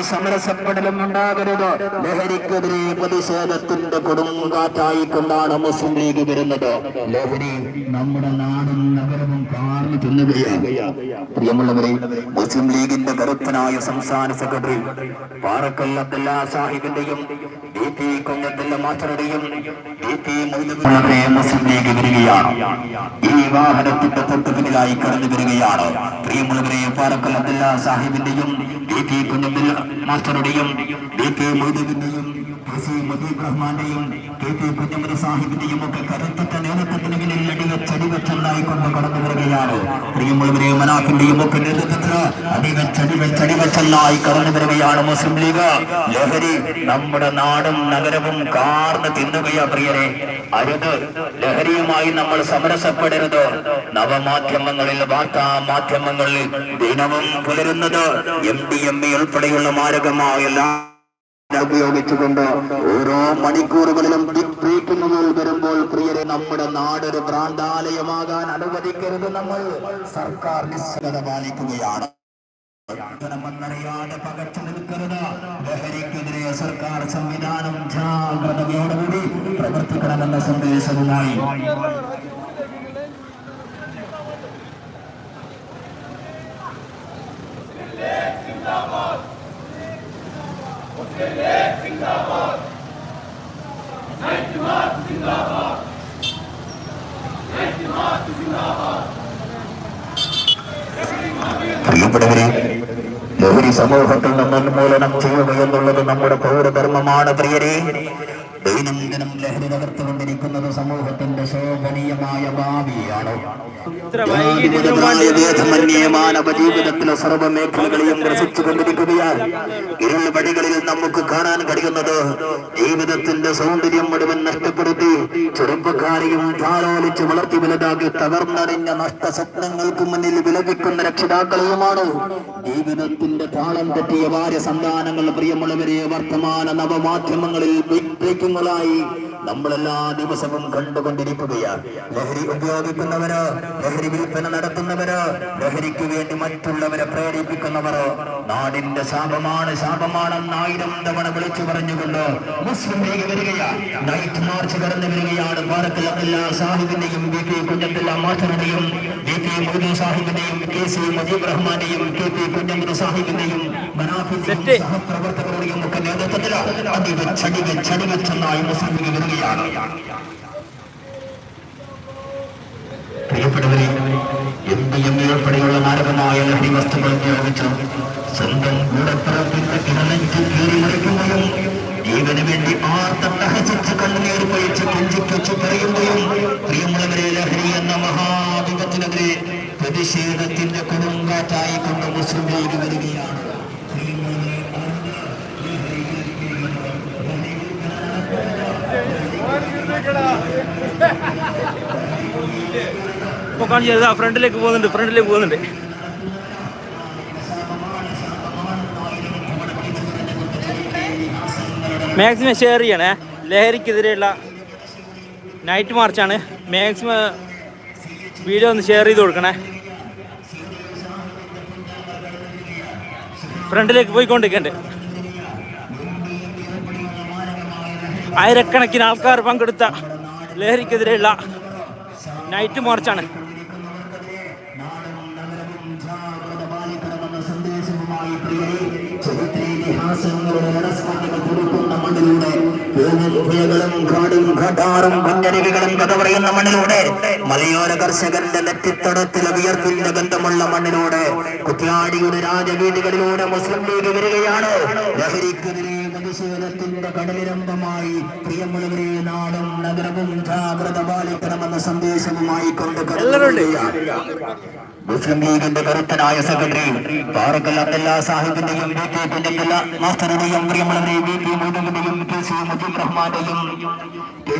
സമരസപ്പെടലും ഉണ്ടാകരുത്. ലഹരിക്കെതിരെ പ്രതിഷേധത്തിന്റെ കൊടുങ്കാറ്റായി കൊണ്ടാണ് മുസ്ലിം ലീഗ് വരുന്നത്. ലഹരി നമ്മുടെ നാടും നഗരവും കാർന്നു തിന്നുകയാണ്. മുസ്ലിം ലീഗിന്റെ കരുത്തനായ സംസ്ഥാന സെക്രട്ടറി പാറക്കല്ലാ സാഹിബിന്റെയും ഡി പി കൊല്ലത്തല്ല മാസ്റ്ററുടെയും മുസ്ലിം ലീഗ് വരികയാണ്. ഈ വാഹനത്തിന്റെ തൊട്ടു കടന്നു വരികയാണ്. പ്രിയമുള്ളവരെ പാറക്കൊല്ലത്തല്ല സാഹിബിന്റെയും ഡി കെ കുഞ്ഞമ്പിൽ മാസ്റ്ററുടെയും ഡി കെ മൊയ്തുവിന്റെയും കെ സി മുജീബ് റഹ്മാന്റെയും കെ പി കുഞ്ഞമ്മദ് സാഹിബിന്റെയും ഒക്കെ കരുത്തറ്റ നേതൃത്വത്തിന് പിന്നിൽ അടിവെച്ചടിവെച്ചെന്നായി കൊണ്ട് കടന്നു വരികയാണ്. പ്രിയമുള്ളവരെ മനാഫിന്റെയും ഒക്കെ നേതൃത്വത്തിന് അടിവെച്ചടിവെച്ചടിവെച്ചെന്നായി കടന്നു വരികയാണ് മുസ്ലിം ലീഗ്. ലഹരി നമ്മുടെ നാടും നഗരവും കാർന്ന് തിന്നുകയാ പ്രിയരെ. അരുത്. ലഹരിയുമായി നമ്മൾ സമരസപ്പെടരുത്. നവമാധ്യമങ്ങളിൽ വാർത്താ മാധ്യമങ്ങളിൽ ദിനവും പുലരുന്നത് എം ഡി എം എ ഉൾപ്പെടെയുള്ള മാരകമായ ഉപയോഗിച്ചുകൊണ്ട് ഓരോ മണിക്കൂറുകളിലും ബ്രേക്കിങ്ങുകൾ വരുമ്പോൾ പ്രിയരെ നമ്മുടെ നാടൊരു ഭ്രാന്താലയമാകാൻ അനുവദിക്കരുത് നമ്മൾ. സർക്കാർ നിശ്ചിത പാലിക്കുകയാണ്. ാതെ പകച്ചു നിൽക്കരുത്. ലഹരിക്കെതിരെ സർക്കാർ സംവിധാനം ജാഗ്രതയോടുകൂടി പ്രവർത്തിക്കണമെന്ന സന്ദേശവുമായി പ്രിയപ്പെട്ടവരെ ലഹരി സമൂഹത്തിൽ നിന്ന് ഉന്മൂലനം ചെയ്യുക എന്നുള്ളത് നമ്മുടെ പൗരധർമ്മമാണ് പ്രിയരെ. ദൈനംദിനം ലഹരി തകർത്തുകൊണ്ടിരിക്കുന്നത് സമൂഹത്തിന്റെ ശോഭനീയമായ ഭാവിയാണ് ജീവിതത്തിലെ സർവ മേഖലകളെയും രസിച്ചുകൊണ്ടിരിക്കുകയാണ് ഇരുൾ വഴികളിൽ നമുക്ക് കാണാൻ കഴിയുന്നത് ജീവിതത്തിന്റെ സൗന്ദര്യം മുഴുവൻ നഷ്ടപ്പെടുത്തി ചെറുപ്പക്കാരെയും താലോലിച്ച് വളർത്തി വലുതാക്കി തകർന്നടിഞ്ഞ നഷ്ട സ്വപ്നങ്ങൾക്ക് മുന്നിൽ വിലപിക്കുന്ന രക്ഷിതാക്കളെയുമാണ്. ജീവിതത്തിന്റെ താളം തെറ്റിയ ഭാര്യ സന്താനങ്ങൾ പ്രിയമുള്ളവരെ വർത്തമാന നവമാധ്യമങ്ങളിൽ ബ്രേക്കിങ്ങുകളായി നമ്മളെല്ലാ ദിവസവും കണ്ടുകൊണ്ടിരിക്കുകയാണ്. ലഹരി ഉപയോഗിക്കുന്നവര് ലഹരി വിൽപ്പന നടത്തുന്നവര് ലഹരിക്ക് വേണ്ടി മറ്റുള്ളവരെ പ്രേരിപ്പിക്കുന്നവരോ നാടിന്റെ ശാപമാണ് ശാപമാണെന്ന് ആയിരം തവണ വിളിച്ചു പറഞ്ഞുകൊണ്ട് മുസ്ലിം ലീഗ് വരികയാണ്. നൈറ്റ് മാർച്ച് കടന്നു വരികയാണ്. എല്ലാ സാഹിബിന്റെയും വി പി കുഞ്ഞത്തില്ല മാസ്റ്ററുടെയും വി പി മോദി സാഹിബിന്റെയും കെ സി മുജീബ് റഹ്മാന്റെയും കെ പി കുഞ്ഞമ്മദ് സാഹിബിന്റെയും മനാഫിന്റെയും സഹപ്രവർത്തകരുടെയും ഒക്കെ നേതൃത്വത്തിൽ ചടിവച്ചെന്നായി മുസ്ലിം ലീഗ് വരികയാണ് പ്രിയപ്പെട്ടവരെ എന്ത് എം ഉൾപ്പെടെയുള്ള മാരകമായ ലഹരി വസ്തുക്കൾ ഉപയോഗിച്ച് സ്വന്തം കൂടപ്പിറപ്പിന്റെ കിണലഞ്ച് കീറി മറിക്കുകയും ജീവന് വേണ്ടി ആർത്തട്ടഹസിച്ച് കണ്ണുനീർ പൊഴിച്ച് കെഞ്ചിക്കൊച്ചു പറയുകയും പ്രിയമുള്ളവരെ ലഹരി എന്ന മഹാവിപത്തിനെതിരെ പ്രതിഷേധത്തിന്റെ കൊടുങ്കാറ്റായി കൊണ്ട് മുസ്ലിം ലീഗ് വരികയാണ് പ്രിയമുള്ളവരെ, ഇപ്പൊ കാണിച്ചത് ആ ഫ്രണ്ടിലേക്ക് പോകുന്നുണ്ട് ഫ്രണ്ടിലേക്ക് പോകുന്നുണ്ട്. മാക്സിമം ഷെയർ ചെയ്യണേ. ലഹരിക്കെതിരെയുള്ള നൈറ്റ് മാർച്ചാണ് മാക്സിമം വീഡിയോ ഒന്ന് ഷെയർ ചെയ്ത് കൊടുക്കണേ. ഫ്രണ്ടിലേക്ക് പോയിക്കൊണ്ടിരിക്കണ്ട്. ആയിരക്കണക്കിന് ആൾക്കാർ പങ്കെടുത്ത ലഹരിക്കെതിരെയുള്ള നൈറ്റ് മാർച്ചാണ് കാടും മണ്ണിലൂടെ മലയോര കർഷകന്റെ നെറ്റിത്തടത്തിൽ വിയർപ്പിന്റെ ബന്ധമുള്ള മണ്ണിലൂടെ കുത്തിയാടിയുടെ രാജവീടുകളിലൂടെ മുസ്ലിം ലീഗ് വരികയാണ് ലഹരിക്കെതിരെ പ്രതിഷേധത്തിന്റെ കടലിരമ്പമായി പ്രിയമുള്ളവരെ നാടും നഗരവും ജാഗ്രത പാലിക്കണമെന്ന സന്ദേശവുമായി കൊണ്ട് മുസ്ലിം ലീഗിന്റെ കരുത്തനായ സെക്രട്ടറി പാറക്കൽ അബ്ദുല്ലാ സാഹിബിന്റെയും ബി പി കുഞ്ഞിക്കുള്ള മാസ്റ്ററുടെയും പ്രിയമുള്ളവരെ ബി പി മോദിയുടെയും കെ സി മുജീബ് റഹ്മാന്റെയും കെ